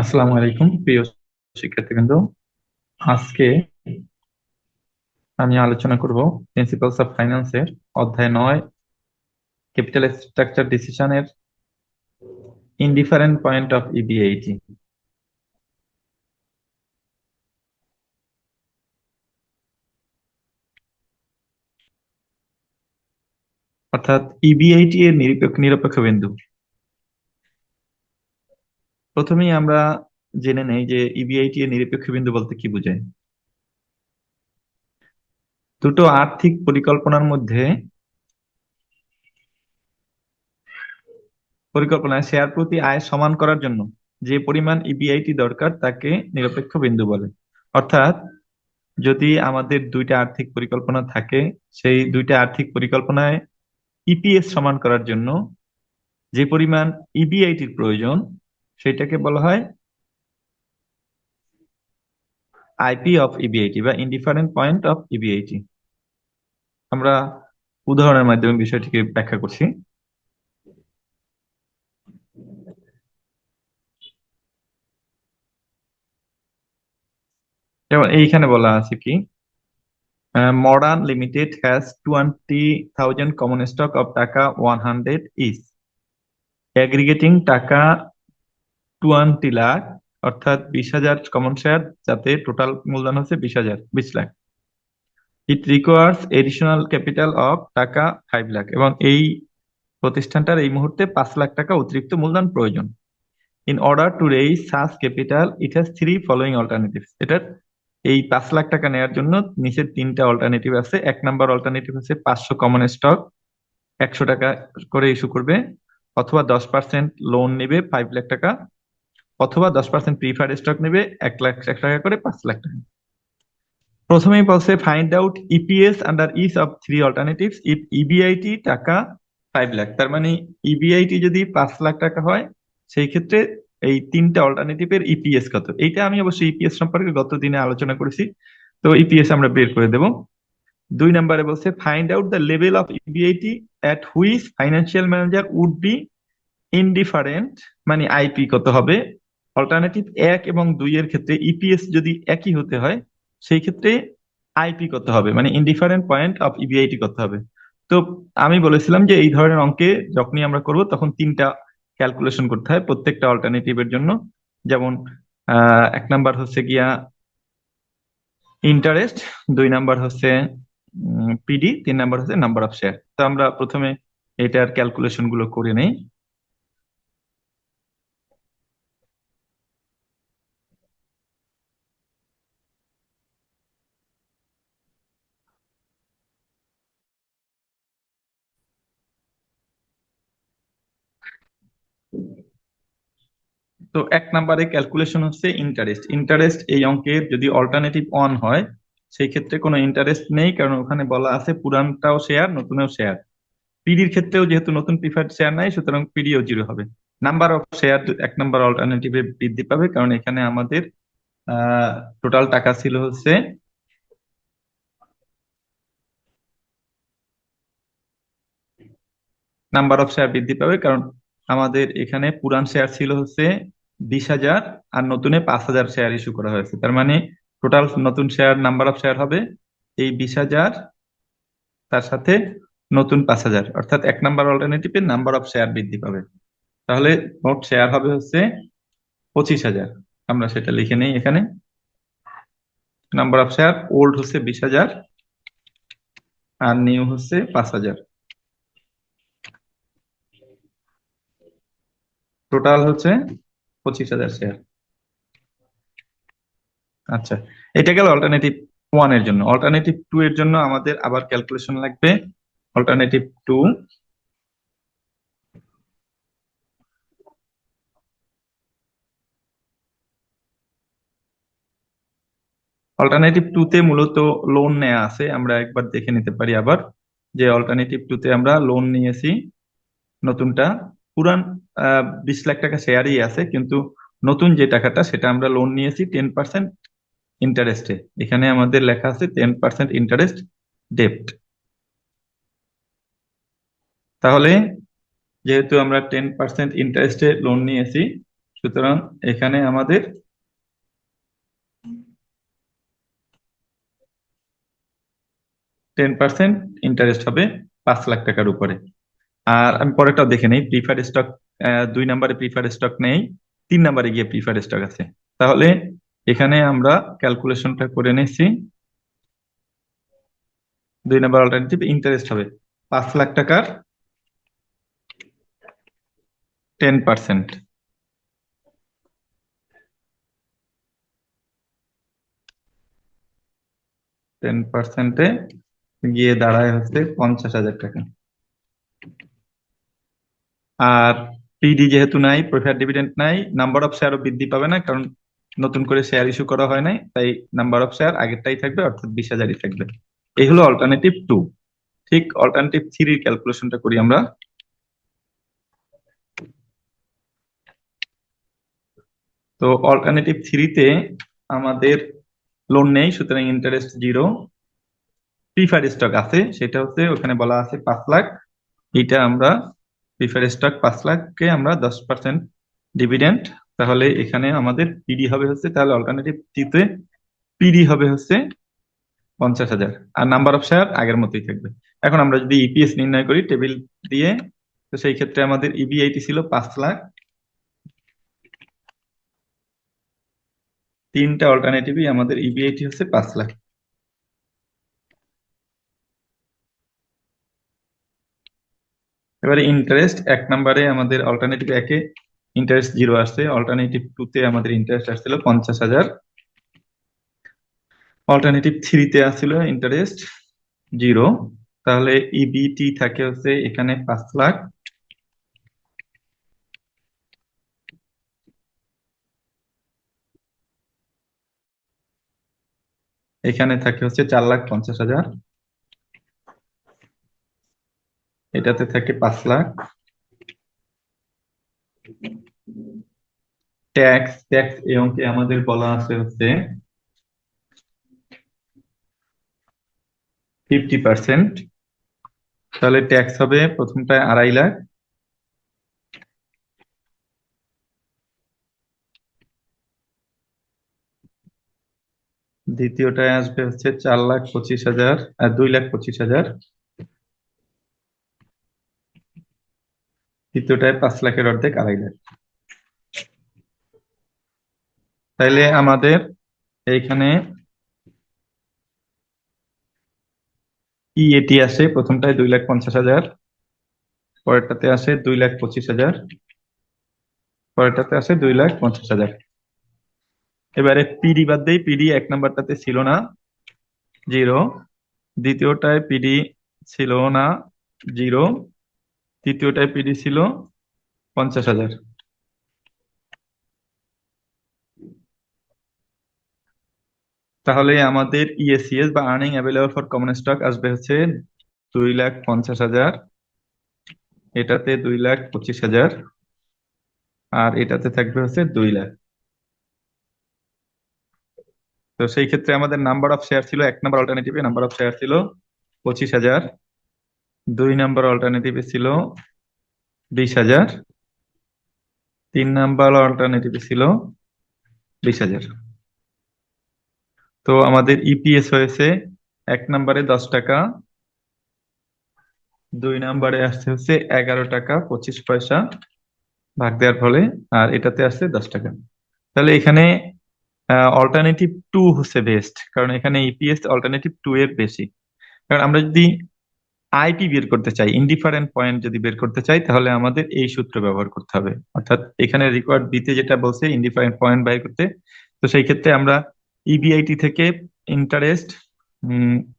আসসালামু আলাইকুম, প্রিয় শিক্ষার্থীবৃন্দ। আজকে আমি আলোচনা করব প্রিন্সিপালস অফ ফাইন্যান্সের অধ্যায় নয় ক্যাপিটাল স্ট্রাকচার ডিসিশনের ইনডিফারেন্ট পয়েন্ট অফ ইবিএইটি অর্থাৎ ইবিআইটি এর নিরপেক্ষ নিরপেক্ষ বিন্দু। প্রথমেই আমরা জেনে নেই যে ইবিআইটি এর নিরপেক্ষ বিন্দু বলতে কি বোঝায়। দুটো আর্থিক পরিকল্পনার মধ্যে পরিকল্পনায় শেয়ার প্রতি আয় সমান করার জন্য যে পরিমাণ ইবিআইটি দরকার তাকে নিরপেক্ষ বিন্দু বলে। অর্থাৎ যদি আমাদের দুইটা আর্থিক পরিকল্পনা থাকে, সেই দুইটা আর্থিক পরিকল্পনায় ইপিএস সমান করার জন্য যে পরিমাণ ইবিআইটির প্রয়োজন সেটাকে বলা হয় আইপি অফ ইবিআইটি বা ইনডিফারেন্ট পয়েন্ট অফ ইবিআইটি আমরা উদাহরণের মাধ্যমে বিষয়টিকে ব্যাখ্যা করছি। যেমন এইখানে বলা আছে কি Modern Limited has twenty thousand common stock of taka one hundred is aggregating taka twenty lakh, অর্থাৎ বিশ হাজার কমন শেয়ার যাতে টোটাল মূলধন হচ্ছে বিশ হাজার, বিশ lakh. It requires additional capital of taka five lakh এবং এই প্রতিষ্ঠানটার এই মুহূর্তে পাঁচ লাখ টাকা অতিরিক্ত মূলধন প্রয়োজন। In order to raise such capital it has three following alternative এটার এই পাঁচ লাখ টাকা নেওয়ার জন্য নিচের তিনটা অল্টারনেটিভ আছে। এক নাম্বার অল্টারনেটিভ হচ্ছে পাঁচশো কমন স্টক একশো টাকা করে ইস্যু করবে, অথবা দশ পার্সেন্ট লোন নেবে ফাইভ লাখ টাকা। অথবা দশ পার্সেন্ট প্রিফার্ড স্টক নেবে, এক লাখ, এক টাকা করে পাঁচ লাখ টাকা। প্রথমেই বলছে find out EPS under is of three alternatives if EBIT টাকা ফাইভ লাখ। তার মানে ইবিআইটি যদি পাঁচ লাখ টাকা হয়, সেই ক্ষেত্রে এই তিনটা অল্টারনেটিভের ইপিএস কত? এইটা আমি অবশ্যই ইপিএস সম্পর্কে গত দিনে আলোচনা করেছি, তো ইপিএস আমরা বের করে দেব। দুই নম্বরে বলছে find out the level of EBIT at which financial manager would be indifferent মানে আইপি কত হবে অল্টারনেটিভ এক এবং দুই এর ক্ষেত্রে ইপিএস যদি একই হতে হয়, সেই ক্ষেত্রে আইপি করতে হবে মানে ইনডিফারেন্ট পয়েন্ট অফ ইবিআইটি করতে হবে। তো আমি বলেছিলাম যে এই ধরনের অঙ্কে যখনই আমরা করব, তখন তিনটা ক্যালকুলেশন করতে হয় প্রত্যেকটা অল্টারনেটিভের জন্য। যেমন এক নাম্বার হচ্ছে গিয়া ইন্টারেস্ট দুই নাম্বার হচ্ছে পিডি তিন নাম্বার হচ্ছে নাম্বার অফ শেয়ার তো আমরা প্রথমে এটার ক্যালকুলেশনগুলো করে নেই। তো এক নাম্বারে ক্যালকুলেশন হচ্ছে ইন্টারেস্ট ইন্টারেস্ট এই অঙ্কের যদি অল্টারনেটিভ অন হয়, সেই ক্ষেত্রে কোনো ইন্টারেস্ট নেই, কারণ ওখানে বলা আছে পুরানটাও শেয়ার নতুনও শেয়ার পিডির ক্ষেত্রেও যেহেতু নতুন প্রিফার্ড শেয়ার নাই, সুতরাং পিডিও জিরো হবে। নাম্বার অফ শেয়ার এক নাম্বার অল্টারনেটিভে বৃদ্ধি পাবে, কারণ এখানে আমাদের টোটাল টাকা ছিল হচ্ছে নাম্বার অফ শেয়ার বৃদ্ধি পাবে, কারণ আমাদের এখানে পুরান শেয়ার ছিল হচ্ছে বিশ হাজার আর নতুনে পাঁচ হাজার শেয়ার ইস্যু করা হয়েছে। তার মানে টোটাল নতুন শেয়ার নাম্বার অফ শেয়ার হবে এই বিশ হাজার, তার সাথে নতুন পাঁচ হাজার। অর্থাৎ এক নাম্বার অল্টারনেটিভে নাম্বার অফ শেয়ার বৃদ্ধি পাবে। তাহলে মোট শেয়ার হবে হচ্ছে পঁচিশ হাজার। আমরা সেটা লিখে নেই এখানে। নাম্বার অফ শেয়ার ওল্ড হচ্ছে বিশ হাজার আর নিউ হচ্ছে পাঁচ হাজার। টোটাল হচ্ছে পঁচিশ হাজার শেয়ার আচ্ছা এটা গেল অল্টারনেটিভ ওয়ানের জন্য। অল্টারনেটিভ টু এর জন্য আমাদের আবার ক্যালকুলেশন লাগবে। অল্টারনেটিভ টু অল্টারনেটিভ টু তে মূলত লোন নেওয়া আছে। আমরা একবার দেখে নিতে পারি আবার যে অল্টারনেটিভ টু তে আমরা লোন নিয়েছি নতুনটা। পুরান বিশ লাখ টাকা শেয়ারই আছে, কিন্তু নতুন যে টাকাটা, সেটা আমরা লোন নিয়েছি টেন পার্সেন্ট ইন্টারেস্টে এখানে আমাদের লেখা আছে টেন পার্সেন্ট ইন্টারেস্ট ডেপ্ট তাহলে যেহেতু আমরা টেন পার্সেন্ট ইন্টারেস্টে লোন নিয়েছি, সুতরাং এখানে আমাদের টেন পার্সেন্ট ইন্টারেস্ট হবে পাঁচ লাখ টাকার উপরে। আর আমি পরেরটা দেখে নেই। প্রিফার স্টক দুই নাম্বারে প্রিফার স্টক নেই, তিন নাম্বারে গিয়ে প্রিফার স্টক আছে। তাহলে এখানে আমরা ক্যালকুলেশনটা করে নিচ্ছি দুই নাম্বার অল্টারনেটিভ ইন্টারেস্ট হবে। পাঁচ লাখ টাকার টেন পার্সেন্ট টেন পার্সেন্টে গিয়ে দাঁড়ায় হচ্ছে পঞ্চাশ হাজার টাকা। আর পিডি যেহেতু নাই প্রেফার ডিভিডেন্ড নাই নাম্বার অফ শেয়ারও বৃদ্ধি পাবে না, কারণ নতুন করে শেয়ার ইস্যু করা হয় নাই, তাই নাম্বার অফ শেয়ার আগেরটাই থাকবে, অর্থাৎ বিশ হাজারই থাকবে। এই হলো অল্টারনেটিভ টু ঠিক অল্টারনেটিভ থ্রির ক্যালকুলেশনটা করি আমরা। তো অল্টারনেটিভ থ্রিতে আমাদের লোন নেই, সুতরাং ইন্টারেস্ট জিরো প্রিফার স্টক আছে, সেটা হচ্ছে ওখানে বলা আছে পাঁচ লাখ। এটা আমরা প্রিফার স্টক পাঁচ লাখকে আমরা দশ পার্সেন্ট ডিভিডেন্ড তাহলে এখানে আমাদের পিডি হবে হচ্ছে, তাহলে অল্টারনেটিভ থ্রিতে পিডি হবে হচ্ছে পঞ্চাশ হাজার। আর নাম্বার অফ শেয়ার আগের মতোই থাকবে। এখন আমরা যদি ইপিএস নির্ণয় করি টেবিল দিয়ে, তো সেই ক্ষেত্রে আমাদের ইবিআইটি ছিল পাঁচ লাখ। তিনটা অল্টারনেটিভই আমাদের ইবিআইটি হচ্ছে পাঁচ লাখ। এবারে ইন্টারেস্ট এক নাম্বারে আমাদের অল্টারনেটিভ একে ইন্টারেস্ট জিরো আসছে অল্টারনেটিভ টু তে আমাদের ইন্টারেস্ট আসছিল পঞ্চাশ হাজার। অল্টারনেটিভ থ্রিতে আসছিল ইন্টারেস্ট জিরো তাহলে ইবিটি থাকে হচ্ছে এখানে পাঁচ লাখ। এখানে থাকে হচ্ছে চার লাখ পঞ্চাশ হাজার। এটাতে থাকে পাঁচ লাখ। ট্যাক্স ট্যাক্স এই অঙ্কে আমাদের বলা আছে হচ্ছে ফিফটি পার্সেন্ট তাহলে ট্যাক্স হবে প্রথমটায় আড়াই লাখ। দ্বিতীয়টায় আসবে হচ্ছে চার লাখ পঁচিশ হাজার আর দুই লাখ পঁচিশ হাজার। তৃতীয়টায় পাঁচ লাখের অর্ধেক আড়াই লাখ। তাইলে আমাদের এইখানে ইএটি আসে, প্রথমটায় দুই লাখ পঞ্চাশ হাজার, পরেরটাতে আসে দুই লাখ পঁচিশ হাজার, পরেরটাতে আসে দুই লাখ পঞ্চাশ হাজার। এবারে পিডি বাদ দেই পিডি এক নাম্বারটাতে ছিল না, জিরো। দ্বিতীয়টায় পিডি ছিল না, জিরো। তৃতীয়টায় পিডি ছিল পঞ্চাশ হাজার। তাহলে আমাদের ইএসিএস বা earning available for common stock আসবে হচ্ছে দুই লাখ পঞ্চাশ হাজার। এটাতে দুই লাখ পঁচিশ হাজার আর এটাতে থাকবে হচ্ছে দুই লাখ। তো সেই ক্ষেত্রে আমাদের নাম্বার অফ শেয়ার ছিল, এক নাম্বার অল্টারনেটিভে নাম্বার অফ শেয়ার ছিল পঁচিশ হাজার। দুই নাম্বার অল্টারনেটিভে ছিল বিশ হাজার। তিন নাম্বার অল্টারনেটিভে ছিল বিশ হাজার। তো আমাদের ইপিএস হয়েছে এক নাম্বারে দশ টাকা, দুই নাম্বারে আসছে হচ্ছে এগারো টাকা পঁচিশ পয়সা ভাগ দেওয়ার ফলে, আর এটাতে আসছে দশ টাকা। তাহলে এখানে অল্টারনেটিভ টু হচ্ছে বেস্ট কারণ এখানে ইপিএস অল্টারনেটিভ টু এর বেশি। কারণ আমরা যদি আইপি বের করতে চাই ইনডিফারেন্ট পয়েন্ট যদি বের করতে চাই, তাহলে আমাদের এই সূত্র ব্যবহার করতে হবে। অর্থাৎ এখানে রিকোয়ার্ড দিতে যেটা বলছে ইনডিফারেন্ট পয়েন্ট বাই করতে। তো সেই ক্ষেত্রে আমরা ইবিআইটি থেকে ইন্টারেস্ট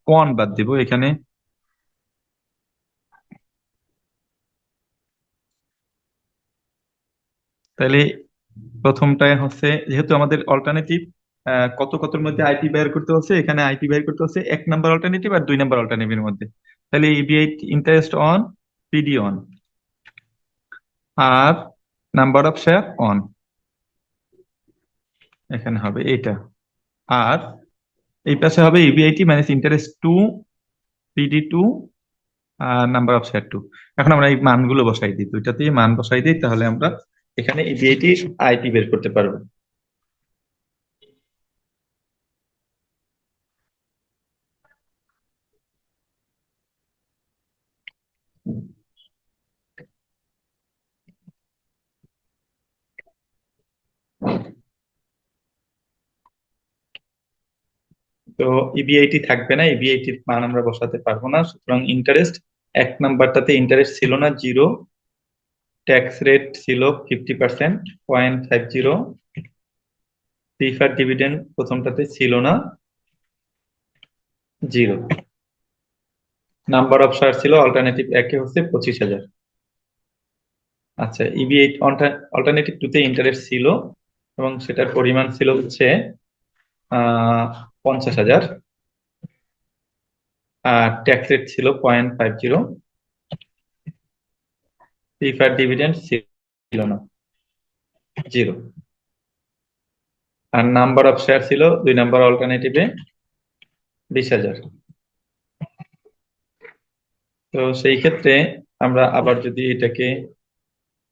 ওয়ান বাদ দিব এখানে। তাহলে প্রথমটায় হচ্ছে, যেহেতু আমাদের অল্টারনেটিভ কত কতর মধ্যে আইপি বের করতে হচ্ছে, এখানে আইপি বের করতে হচ্ছে এক নাম্বার অল্টারনেটিভ আর দুই নাম্বার অল্টারনেটিভের মধ্যে। তাহলে EBI interest on PD on R number of share on এখানে হবে এটা আর এই পাশে হবে EBIT minus interest two PD two R number of share two এখন আমরা এই মানগুলো বসাই দিই। দুইটাতেই মান বসাই দিই, তাহলে আমরা এখানে ইবিআইটি আইপি বের করতে পারব। তো ইবিআইটি থাকবে না ইবিআইটির মান আমরা বসাতে পারব না। সুতরাং ইন্টারেস্ট এক নাম্বারটাতে ইন্টারেস্ট ছিল না জিরো ট্যাক্স রেট ছিল fifty percent point five zero prefer dividend প্রথমটাতে ছিল না জিরো নাম্বার অফ শেয়ার ছিল অল্টারনেটিভ একে হচ্ছে পঁচিশ হাজার। আচ্ছা ইবিআই অল্টারনেটিভ টুতে ইন্টারেস্ট ছিল এবং সেটার পরিমাণ ছিল হচ্ছে পঞ্চাশ হাজার। আর ট্যাক্স রেট ছিল point five zero prefer dividend ছিল না। জিরো আর নাম্বার অফ শেয়ার ছিল দুই নাম্বার অল্টারনেটিভে বিশ হাজার। তো সেই ক্ষেত্রে আমরা আবার যদি এটাকে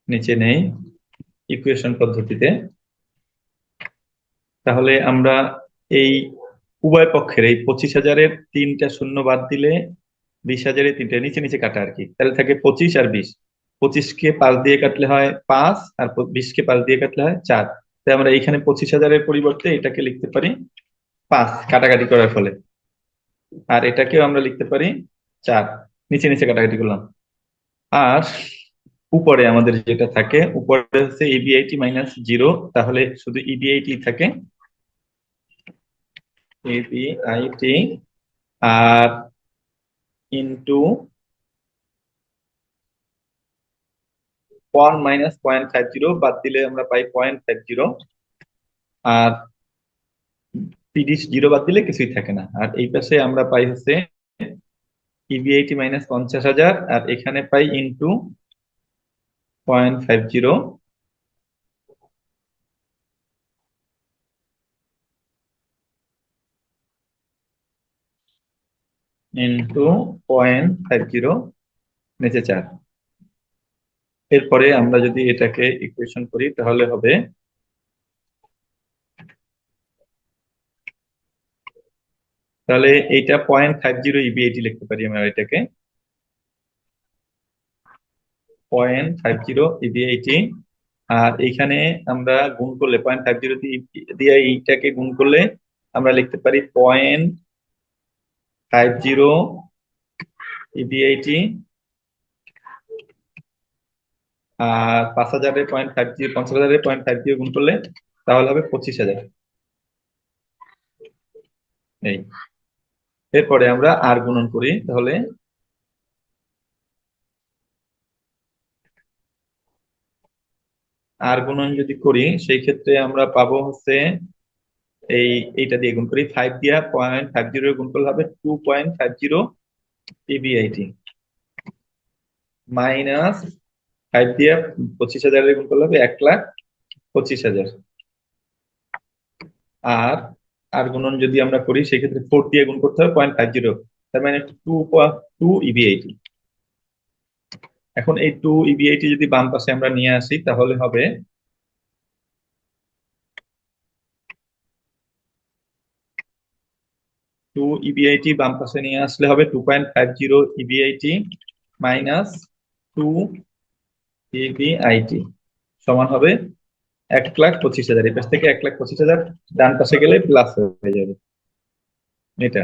নিচে নেই ইকুয়েশন পদ্ধতিতে, তাহলে আমরা এই উভয় পক্ষের এই পঁচিশ হাজারের তিনটা শূন্য বাদ দিলে বিশ হাজারের তিনটা নিচে নিচে কাটা আর কি। তাহলে থাকে পঁচিশ আর বিশ। পঁচিশকে পাঁচ দিয়ে কাটলে হয় পাঁচ আর বিশকে পাঁচ দিয়ে কাটলে হয় চার। তাই আমরা এখানে পঁচিশ হাজারের পরিবর্তে এটাকে লিখতে পারি পাঁচ, কাটাকাটি করার ফলে। আর এটাকেও আমরা লিখতে পারি চার। নিচে নিচে কাটাকাটি করলাম। আর উপরে আমাদের যেটা থাকে, উপরে হচ্ছে ইবিআইটি মাইনাস জিরো তাহলে শুধু ইবিআইটি থাকে। ইবিআইটি আর into one minus point five zero বাদ দিলে আমরা পাই পয়েন্ট ফাইভ জিরো আর তিরিশ জিরো বাদ দিলে কিছুই থাকে না। আর এই পাশে আমরা পাই হচ্ছে ইবিআইটি মাইনাস পঞ্চাশ হাজার, আর এখানে পাই into point five zero into point five zero নিচে চার। এরপরে আমরা যদি এটাকে ইকুয়েশন করি, তাহলে হবে তাহলে এইটা পয়েন্ট ফাইভ জিরো ইবিআইটি লিখতে পারি আমরা এটাকে। পয়েন্ট ফাইভ জিরো ইবিআইটি আর এইখানে আমরা গুণ করলে, পয়েন্ট ফাইভ জিরো দিয়ে এইটাকে গুণ করলে আমরা লিখতে পারি পয়েন্ট ফাইভ জিরো ইবিআইটি আর পাঁচ হাজারের পয়েন্ট ফাইভ জিরো পঞ্চাশ হাজারের পয়েন্ট ফাইভ জিরো গুণ করলে তাহলে হবে পঁচিশ হাজার। এই। এরপরে আমরা আর গুণন করি, তাহলে আর গুণন যদি করি, সেই ক্ষেত্রে আমরা পাবো হচ্ছে এই, এইটা দিয়ে গুণ করি। ফাইভ দিয়া পয়েন্ট ফাইভ জিরো গুণ করলে হবে two point five zero PBIT minus five দিয়ে পঁচিশ হাজারের গুণ করলে হবে এক লাখ পঁচিশ হাজার। আর আর গুণন যদি আমরা করি, সেক্ষেত্রে ফোর দিয়ে গুণ করতে হবে পয়েন্ট ফাইভ জিরো তার মানে টু টু ইবিআইটি এখন এই টু ইবিআইটি যদি বাম পাশে আমরা নিয়ে আসি, তাহলে হবে টু ইবিআইটি বাম পাশে নিয়ে আসলে হবে two point five zero EBIT minus two EBIT সমান হবে এক লাখ পঁচিশ হাজার। এই পাশ থেকে এক লাখ পঁচিশ হাজার, ডান পাশে গেলে প্লাস হয়ে যাবে। এটা।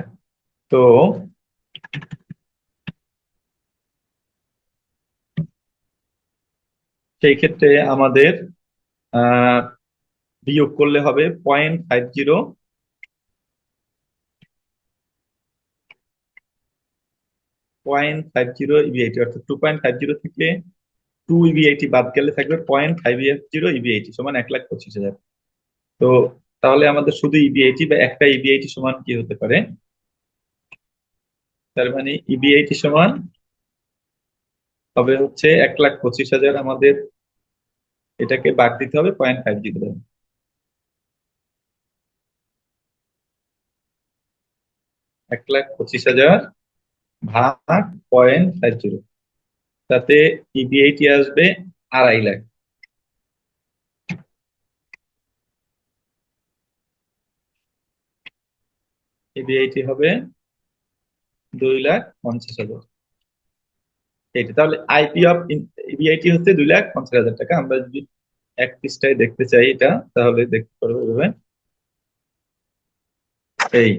তো সেই ক্ষেত্রে আমাদের বিয়োগ করলে হবে point five zero point five zero EBIT অর্থাৎ টু পয়েন্ট ফাইভ জিরো থেকে টু ইবিআইটি বাদ গেলে থাকবে পয়েন্ট ফাইভ জিরো ইবিআইটি সমান এক লাখ পঁচিশ হাজার। তো তাহলে আমাদের শুধু ইবিআইটি বা একটা ইবিআইটি সমান কি হতে পারে? তার মানে ইবিআইটি সমান হবে হচ্ছে এক লাখ পঁচিশ হাজার আমাদের এটাকে বাদ দিতে হবে পয়েন্ট ফাইভ জিরো এক লাখ পঁচিশ হাজার ভাগ পয়েন্ট ফাইভ জিরো। তাতে ইবিআইটি আসবে আড়াই লাখ। ইবিআইটি হবে দুই লাখ পঞ্চাশ হাজার। এটা তাহলে আইপি অফ ইবিআইটি হচ্ছে দুই লাখ পঞ্চাশ হাজার টাকা। আমরা যদি এক পৃষ্ঠায় দেখতে চাই এটা, তাহলে দেখতে পারব এভাবে। এই,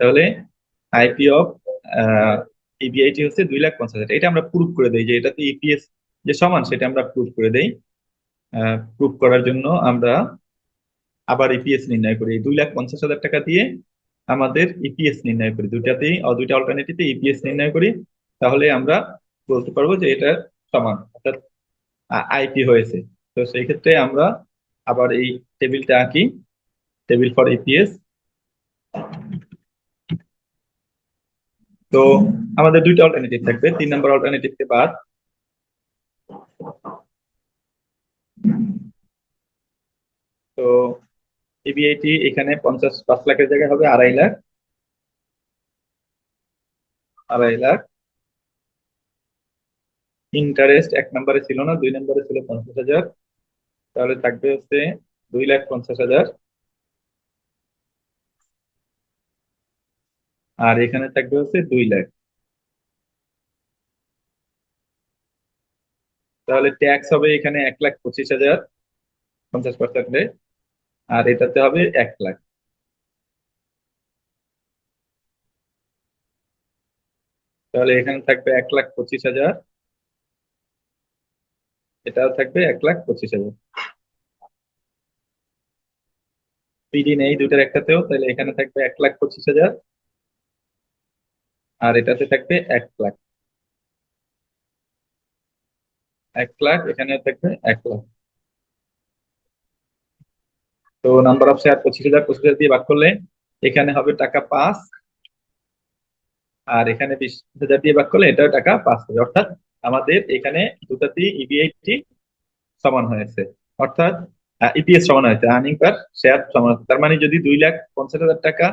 তাহলে আইপি অফ ইবিআইটি হচ্ছে দুই লাখ পঞ্চাশ হাজার। এটা আমরা প্রুভ করে দেই যে এটাতে ইপিএস যে সমান, সেটা আমরা প্রুভ করে দেই। প্রুভ করার জন্য আমরা আবার ইপিএস নির্ণয় করি। দুই লাখ পঞ্চাশ হাজার টাকা দিয়ে আমাদের ইপিএস নির্ণয় করি। দুইটাতেই দুইটা অল্টারনেটিভে ইপিএস নির্ণয় করি। তাহলে আমরা বলতে পারব যে এটা সমান, অর্থাৎ আইপি হয়েছে। তো সেই ক্ষেত্রে আমরা আবার এই টেবিলটা আঁকি। টেবিল ফর ইপিএস তো আমাদের দুইটা অল্টারনেটিভ থাকবে, তিন নম্বর অল্টারনেটিভকে বাদ। তো এবিআইটি এখানে পঞ্চাশ, পাঁচ লাখের জায়গায় হবে আড়াই লাখ। আড়াই লাখ। ইন্টারেস্ট এক নম্বরে ছিল না, দুই নম্বরে ছিল পঞ্চাশ হাজার। তাহলে থাকবে হচ্ছে দুই লাখ পঞ্চাশ হাজার। আর এখানে থাকবে হচ্ছে দুই লাখ। তাহলে ট্যাক্স হবে এখানে এক লাখ পঁচিশ হাজার, পঞ্চাশ পার্সেন্টে আর এটাতে হবে এক লাখ। তাহলে এখানে থাকবে এক লাখ পঁচিশ হাজার, এটাও থাকবে এক লাখ পঁচিশ হাজার। পিডি নেই দুটার একটাতেও, তাহলে এখানে থাকবে এক লাখ পঁচিশ হাজার আর এটাতে থাকবে এক লাখ। এক লাখ, এখানে থাকবে এক লাখ। তো নাম্বার অফ শেয়ার পঁচিশ হাজার পঁচিশ হাজার দিয়ে ভাগ করলে এখানে হবে টাকা পাঁচ। আর এখানে বিশ হাজার দিয়ে ভাগ করলে এটাও টাকা পাঁচ হবে অর্থাৎ আমাদের এখানে দুটাতেই ইবিআইটি সমান হয়েছে। অর্থাৎ ইপিএস সমান হয়েছে আর্নিং পার শেয়ার সমান হয়েছে। তার মানে যদি দুই লাখ পঞ্চাশ হাজার টাকা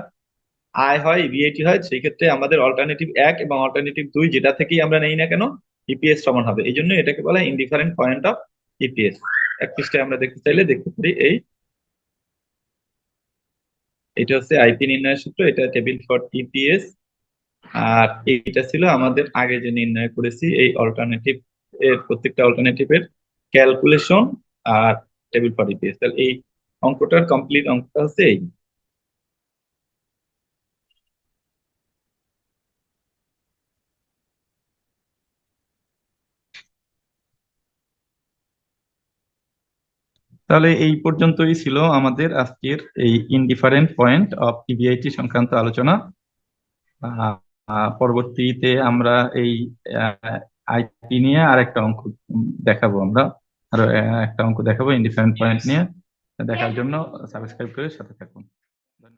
আয় হয় ইবিআইটি হয়, সেই ক্ষেত্রে আমাদের অল্টারনেটিভ এক এবং অল্টারনেটিভ দুই যেটা থেকেই আমরা নেই না কেন ইপিএস সমান হবে। এই জন্য এটাকে বলা হয় ইনডিফারেন্ট পয়েন্ট অফ ইপিএস এক পৃষ্ঠায় আমরা দেখতে চাইলে দেখতে পারি এই, এটা হচ্ছে আইপি নির্ণয়ের সূত্র, এটা টেবিল ফর ইপিএস আর এটা ছিল আমাদের আগে যে নির্ণয় করেছি, এই অল্টারনেটিভ এর প্রত্যেকটা অল্টারনেটিভের ক্যালকুলেশন আর টেবিল ফর ইপিএস তাহলে এই অঙ্কটার কমপ্লিট অঙ্কটা হচ্ছে এই। তাহলে এই পর্যন্তই ছিল আমাদের আজকের এই ইনডিফারেন্ট পয়েন্ট অফ ইবিআইটি সংক্রান্ত আলোচনা। পরবর্তীতে আমরা এই আইটি নিয়ে আর একটা অঙ্ক দেখাবো আমরা। আরও একটা অঙ্ক দেখাবো ইনডিফারেন্ট পয়েন্ট নিয়ে। দেখার জন্য সাবস্ক্রাইব করে সাথে থাকুন।